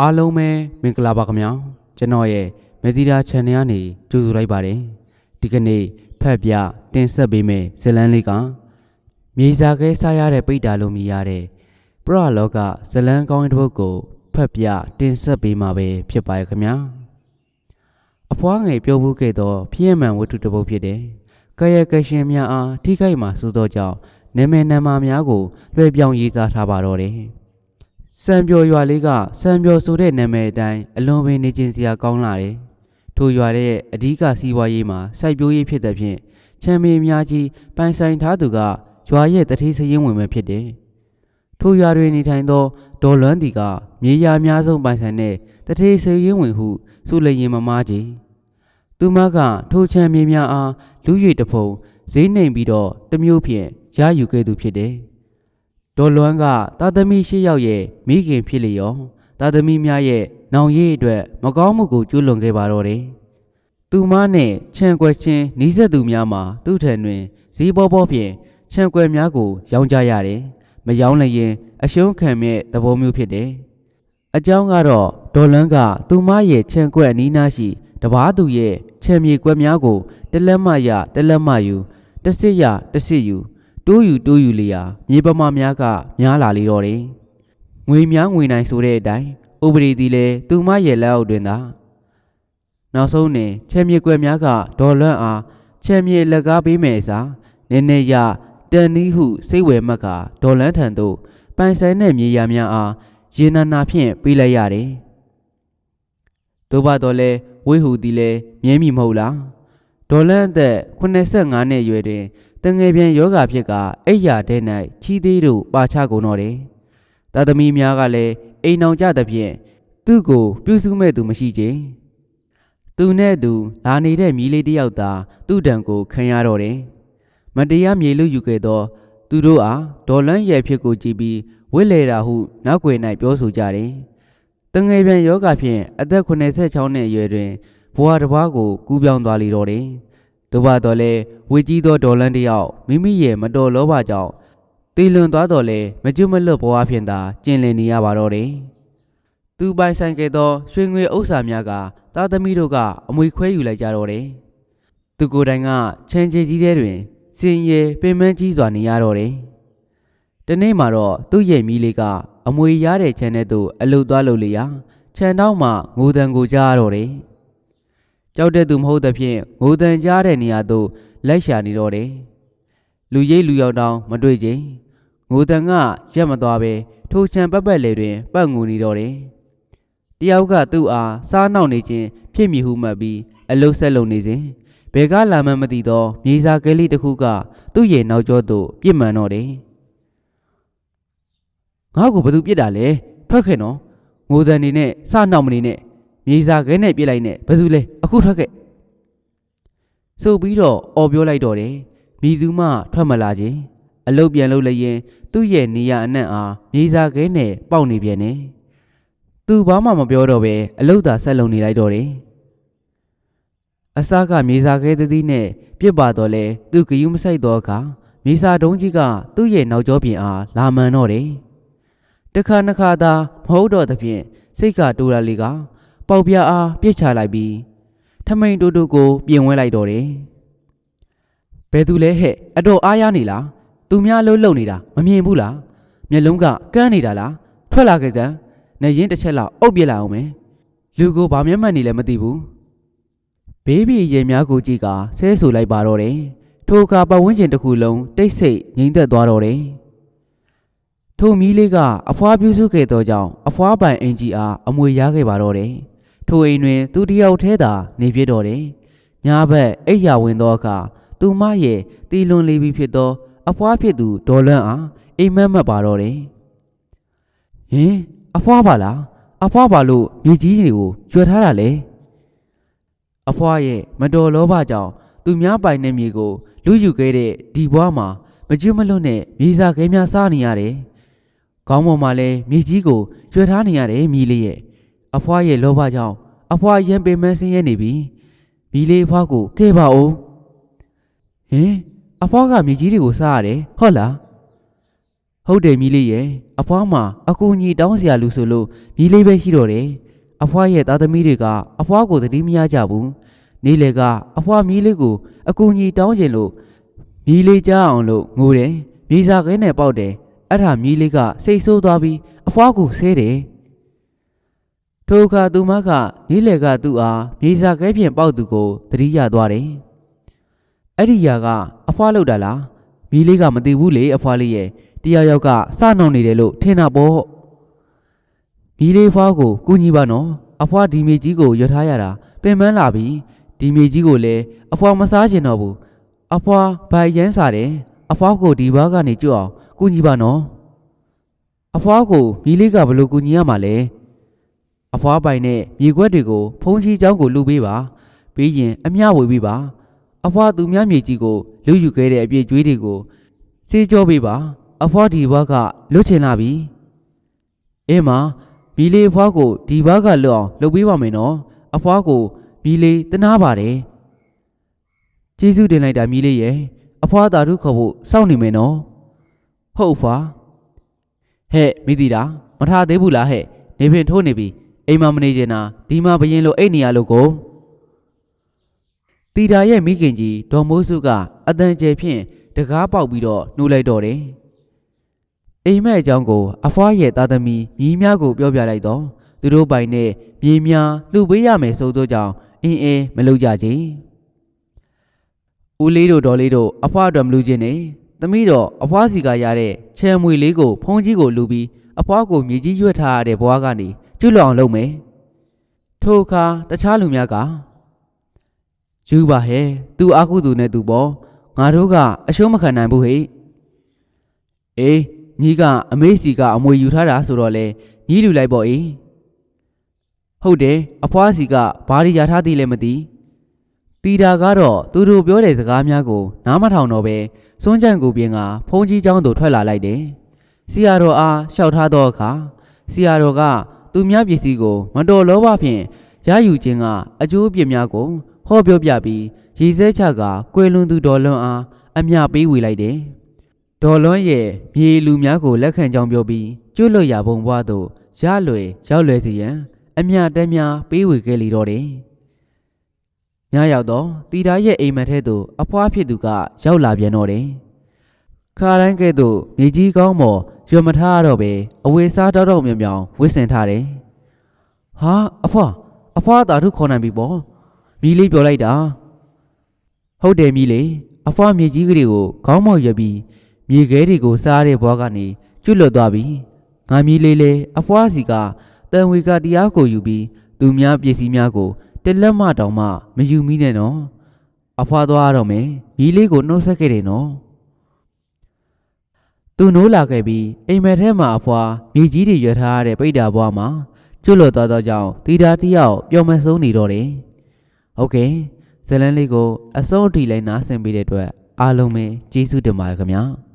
အားလုံးပဲမင်္ဂလာပါခင်ဗျာကျွန်တော်ရဲ့မေဒီယာ channel ကနေကြိုဆိုလိုက်ပါတယ်ဒီကနေ့ဖတ်ပြတင်ဆက်ပေးမယ့်ဇတ်လန်းလေးကမြေစာခဲစားရတဲ့ပိတ်တာလို့မြည်ရတဲ့ပရလောကဇတ်လန်းကောင်းတဲ့တစ်ပုဒ်ကိုဖတ်ပြတင်ဆက်ပေးမှာပဲဖြစ်ပါရဲ့ခင်ဗျာအဖွားငယ်ပြောဖို့ခဲ့သောဖြစ်ရမှန်ဝတ္ထုတစ်ပုဒ်ဖြစ်တယ်ကာယကရှင်များအားထိခိုက်မှာစိုးသောကြောင့်နာမည်နာမများကိုလွှဲပြောင်းရေးသားထားပါတော့တယ် စံပျော်ရွာလေးကစံပျော်ဆိုတဲ့နာမည်အတိုင်းအလွန်ပင်နေခြင်းစရာကောင်းလာတယ်ထိုရွာရဲ့အဓိကစီးပွားရေးမှာစိုက်ပျိုးရေးဖြစ်တဲ့ဖြင့်ချမ်းမြေများကြီးပိုင်ဆိုင်ထားသူကရွာရဲ့တတိစရင်ဝင်ပဲဖြစ်တယ်ထိုရွာတွင်နေထိုင်သောဒေါ်လွန်းတီကမြေယာအများဆုံးပိုင်ဆိုင်တဲ့တတိစရင်ဝင်ဟုဆိုလျင်မမားကြီးသူမကထိုချမ်းမြေများအားလူ၍တဖုံဈေးနှိမ်ပြီးတော့တစ်မျိုးဖြင့်ရယူခဲ့သူဖြစ်တယ် ဒေါ်လွန်းကတာသမီရှစ်ယောက်ရဲ့မိခင်ဖြစ်လျော်တာသမီများရဲ့နောင်ရည်အတွက်မကောင်းမှုကိုကျူးလွန်ခဲ့ပါတော့တယ်သူမနဲ့ခြံကွက်ချင်းနီးစပ်သူများမှာသူ့ထံတွင်ဈေးပေါ်ပေါ်ဖြင့်ခြံကွက်များကိုရောင်းကြရတယ်မရောင်းလျင်အရှုံးခံမဲ့သဘောမျိုးဖြစ်တယ်အကြောင်းကတော့ဒေါ်လန်းကသူမရဲ့ခြံကွက်အနီးနားရှိတပားသူရဲ့ခြံမြေကွက်များကိုတလက်မရတလက်မယူတစစ်ရတစစ်ယူ တိုးယူတိုးယူလျာမြေပမာများကများလာလေတော့တယ်ငွေများငွေနိုင်ဆိုတဲ့အတိုင်းဥပဒေသည်လည်းသူမရဲ့လက်အောက်တွင်သာနောက်ဆုံးတွင်ခြံမြေကွက်များကဒေါ်လွန့်အားခြံမြေလက်ကားပေးမယ်အစားနည်းနည်းရတန်နီးဟုစိတ်ဝယ်မှတ်ကဒေါ်လန်းထံသို့ပိုင်ဆိုင်တဲ့မြေယာများအားရေနာနာဖြင့်ပေးလိုက်ရတယ်။သို့ပါတော့လဲဝိဟုသည်လည်းမြဲမိမဟုတ်လား။ဒေါ်လန်းအသက်85နှစ်အရွယ်တွင် တငယ်ပြန်ယောဂဖြစ်ကအိယာတဲ့၌ချီးသေးတို့ပါချကုန်တော့တယ်။တာသမီများကလည်းအိမ်အောင်ကြသဖြင့်သူ့ကိုပြုစုမဲ့သူမရှိချေ။သူနဲ့သူလာနေတဲ့မြီးလေးတစ်ယောက်သာသူ့တံကိုခံရတော့တယ်။မတရားမြေလူယူခဲ့သောသူတို့အားဒေါ်လန်းရဲ့ဖြစ်ကိုကြည့်ပြီးဝစ်လေတာဟုနောက်ွယ်၌ပြောဆိုကြတယ်။တငယ်ပြန်ယောဂဖြင့်အသက်86နှစ်အရွယ်တွင်ဘဝတစ်ပါးကိုကူးပြောင်းသွားလေတော့တယ်။ သို့ပါတော့လဲဝေကြီးသောဒေါ်လန်းတစ်ယောက်မိမိရဲ့မတော်လောဘကြောင့်တည်လွန်သွားတော့လဲမကျွတ်မလွတ်ဘဝဖြင့်သာကျင်လည်နေရပါတော့တယ်။သူပိုင်ဆိုင်ခဲ့သောရွှေငွေဥစ္စာများကသားသမီးတို့ကအမွေခွဲယူလိုက်ကြတော့တယ်။သူကိုယ်တိုင်ကချမ်းချေကြီးတဲ့တွင်စင်ရဲပင်မကြီးစွာနေရတော့တယ်။တနေ့မှာတော့သူ့ရဲ့မိလေးကအမွေရတဲ့ခြံထဲသို့အလုတ်သွားလို့လေရာခြံတောင်းမှငိုတန်ကိုကြားရတော့တယ်။ ကြောက်တဲ့သူမဟုတ်သဖြင့်ငိုတန်ကြားတဲ့နေရာသို့လိုက်ရှာနေတော့တယ်။လူရိပ်လူရောက်တောင်းမတွေ့ချင်းငိုတန်ကရက်မသွားပဲထိုခြံပတ်ပတ်လေတွင်ပတ်ငိုနေတော့တယ်။တယောက်ကသူ့အားစားနှောက်နေခြင်းဖြစ်မိဟုမှတ်ပြီးအလုတ်ဆက်လုံနေစဉ်ဘယ်ကလာမှန်းမသိသောမြေစာကလေးတစ်ခုကသူ့ရဲ့နောက်ကျောသို့ပြစ်မှန်တော့တယ်။ငါ့ကိုဘသူပြစ်တာလဲထွက်ခဲ့နော်ငိုတန်နေနဲ့စနှောက်မနေနဲ့ မြေစာခဲနဲ့ပြစ်လိုက်နဲ့ဘသူလဲအခုထွက်ခဲ့ဆိုပြီးတော့អော်ပြောလိုက်တော့တယ်မိသူမထွက်မလာခြင်းအလုတ်ပြန်လုပ်လိုက်ရင်သူ့ရဲ့နေရအနံ့အားမြေစာခဲနဲ့ပေါက်နေပြန်တယ်သူဘာမှမပြောတော့ပဲအလုတ်သာဆက်လုံနေလိုက်တော့တယ်အစားကမြေစာခဲသတိနဲ့ပြစ်ပါတော့လဲသူဂယုမဆိုင်တော့အခါမြေစာတုံးကြီးကသူ့ရဲ့နောက်ကျောပြင်အားလာမှန်တော့တယ်တခါနှခါသာမဟုတ်တော့သဖြင့်စိတ်ကတိုးလာလေက ပေါက်ပြအားပြစ်ချလိုက်ပြီးထမိန်တူတူကိုပြင်ဝဲလိုက်တော့တယ်ဘယ်သူလဲဟဲ့အတော်အားရနေလားသူများလှုပ်လှုပ်နေတာမမြင်ဘူးလားမျက်လုံးကကန်းနေတာလားထွက်လာခဲ့စမ်းနေရင်တစ်ချက်လောက်အုပ်ပြစ်လိုက်အောင်မယ်လူကိုဘာမျက်မှန်နေလဲမသိဘူးဘေးဘီရေများကိုကြည့်ကဆဲဆူလိုက်ပါတော့တယ်ထိုအခါပတ်ဝန်းကျင်တစ်ခုလုံးတိတ်ဆိတ်ငြိမ်သက်သွားတော့တယ်ထိုမီးလေးကအဖွားပြုစုခဲ့သောကြောင့်အဖွားပိုင်အင်ကြီးအားအမွေရခဲ့ပါတော့တယ် ထိုအိမ်တွင် သူတယောက်တည်းသာ နေပြတော့တယ်ညာဘက်အိပ်ယာဝင်သောအခါသူမရဲ့တီလွန်လေးပြီးဖြစ်သော အဖွားဖြစ်သူဒေါ်လန့်အားအိမ်မက်မက်ပါတော့တယ်ဟင်အဖွားပါလားအဖွားပါလို့မြေကြီးတွေကိုကျွဲထားတာလေအဖွားရဲ့မတော်လောဘကြောင့်သူများပိုင်တဲ့မြေကိုလူယူခဲ့တဲ့ဒီဘွားမှာမကျွတ်မလွတ်နဲ့မြေစာခဲများစားနေရတယ်ခေါင်းပေါ်မှာလည်းမြေကြီးကိုကျွဲထားနေရတယ်မိလေးရဲ့ အဖွားရဲ့လောဘကြောင့်အဖွားရန်ပင်မဆင်းရဲနေပြီမိလေးအဖွားကိုကဲပါဦးဟင်အဖွားကမြေကြီးတွေကိုစားရတယ်ဟုတ်လားဟုတ်တယ်မီးလေးရဲ့အဖွားမှာအကူအညီတောင်းစရာလူဆိုလို့မီးလေးပဲရှိတော့တယ်အဖွားရဲ့သားသမီးတွေကအဖွားကိုသတိမရကြဘူးနေလေကအဖွားမီးလေးကိုအကူအညီတောင်းခြင်းလို့မီးလေးကြားအောင်လို့ငိုတယ်မြေစာခဲနဲ့ပေါက်တယ်အဲ့ဒါမီးလေးကစိတ်ဆိုးသွားပြီးအဖွားကိုဆဲတယ် ထိုအခါသူမကနေလေကသူ့အားမြေစာခဲဖြင့်ပေါက်သူကိုသတိရသွားတယ်အဲ့ဒီຢာကအဖွားလောက်တာလားမီးလေးကမသိဘူးလေအဖွားလေးရဲ့တယောက်ယောက်ကစနှောင်နေတယ်လို့ထင်တာပေါ့မီးလေးဖွားကိုကူညီပါနော်အဖွားဒီမေကြီးကိုရွတ်ထားရတာပင်ပန်းလာပြီဒီမေကြီးကိုလည်းအဖွားမစားချင်တော့ဘူးအဖွားဗိုက်ရမ်းစားတယ်အဖွားကိုဒီဘာကနေကြွအောင်ကူညီပါနော်အဖွားကိုမီးလေးကဘယ်လို့ကူညီရမှာလဲ အဖွားပိုင်နဲ့မြေခွက်တွေကိုဖုံးချီချောင်းကိုလူပေးပါပြီးရင်အမျှဝေပေးပါအဖွားသူများမြေကြီးကိုလူယူခဲ့တဲ့အပြည့်ကျွေးတွေကိုစေးကြောပေးပါအဖွားဒီဘွားကလွတ်ချင်လာပြီအင်းမမီလေးအဖွားကိုဒီဘွားကလွတ်အောင်လုပ်ပေးပါမယ်နော်အဖွားကိုမီလေးတနာပါတယ်ကျေးဇူးတင်လိုက်တာမီလေးရဲ့အဖွားသာဓုခေါ်ဖို့စောင့်နေမယ်နော်ဟုတ်ဖွာဟဲ့မိသီတာမထားသေးဘူးလားဟဲ့နေပင်ထိုးနေပြီ အိမ်မမနေချင်တာဒီမှာဘရင်လိုအိတ်နေရလို့ကိုတီတာရဲ့မိခင်ကြီးဒေါ်မိုးစုကအတန်ကျဲဖြင့်တကားပေါက်ပြီးတော့နှိုးလိုက်တော့တယ်။အိမ်မက်အကြောင်းကို အဖွားရဲ့သားသမီးညီများကိုပြောပြလိုက်တော့သူတို့ပိုင်နဲ့မြေများလှုပ်ပေးရမယ်ဆိုသောကြောင့်အင်းအင်းမလုပ်ကြချင်။ဦးလေးတို့ဒေါ်လေးတို့အဖွားအတွက်မလူချင်းနဲ့သမီးတော့အဖွားစီကရတဲ့ချဲမွေလေးကိုဖုံးကြီးကိုလူပြီးအဖွားကိုမြေကြီးရွက်ထားရတဲ့ဘွားကနေ ကျွတ်လွန်အောင်လုပ်မယ်။ထိုအခါတခြားလူများကယူပါဟဲ့သူအာကုသူနဲ့သူပေါ့ငါတို့ကအရှုံးမခံနိုင်ဘူးဟဲ့အေးညီကအမေးစီကအမွေယူထားတာဆိုတော့လေညီလူလိုက်ပေါ့အေးဟုတ်တယ်အဖွားစီကဘာရီရထားသေးလဲမသိတီတာကတော့သူတို့ပြောတဲ့စကားများကိုနားမထောင်တော့ပဲစွန်းကြံကိုပြင်းကဖုံးကြီးเจ้าတို့ထွက်လာလိုက်တယ်စီယာတော်အားလျှောက်ထားသောအခါစီယာတော်က သူများပစ္စည်းကိုမတော်လောဘဖြင့်ရယူခြင်းကအကျိုးအပြစ်များကိုဟောပြောပြပြီးရည်စဲချကကွယ်လွန်သူဒေါ်လွန်အားအမျှပေးဝေလိုက်တယ်။ဒေါ်လွန်ရဲ့မြေလူများကိုလက်ခံကြောင်းပြောပြီးကျွတ်လွတ်ရပုံပွားသို့ရလွယ်ရောက်လွယ်စီရန်အမျှတက်များပေးဝေခဲ့လေတော့တယ်။ညရောက်တော့တီတာရဲ့အိမ်မက်ထဲသို့အဖွားဖြစ်သူကရောက်လာပြန်တော့တယ်။ခါတိုင်းကဲ့သို့မြေကြီးကောင်းပေါ် ရွမထားရတော့ပဲအဝေစားတောက်တောက်မြောင်မြောင်ဝစ်စင်ထားတယ်။ဟာအဖွားအဖွားတာထုခေါ်နိုင်ပြီပေါ့။မီးလေးပြောလိုက်တာ။ဟုတ်တယ်မီးလေးအဖွားမြေကြီးကလေးကိုခေါင်းမောက်ရွက်ပြီးမြေခဲတွေကိုစားတဲ့ဘွားကနေကျွတ်လွတ်သွားပြီ။ငါမီးလေးလေအဖွားစီကတန်ဝေကတရားကိုယူပြီးသူများပစ္စည်းများကိုတက်လက်မတောင်မှမယူမိနဲ့နော်။အဖွားသွားရတော့မယ်။မီးလေးကိုနှုတ်ဆက်ခဲ့တယ်နော်။ သူနိုးလာခဲ့ပြီးအိမ်မက်ထဲမှာအဖွားမြေကြီးတွေရွက်ထားရတဲ့ပိတ်တာဘွားမှာကျွတ်လွတ်သွားသောကြောင့်တီတာတယောက်ပျော်မဆုံးနေတော့တယ်။ဟုတ်ကဲ့ဇတ်လန်းလေးကိုအဆုံးအထိလိုက်နားဆင်ပေးတဲ့အတွက်အားလုံးပဲကျေးဇူးတင်ပါတယ်ခင်ဗျာ။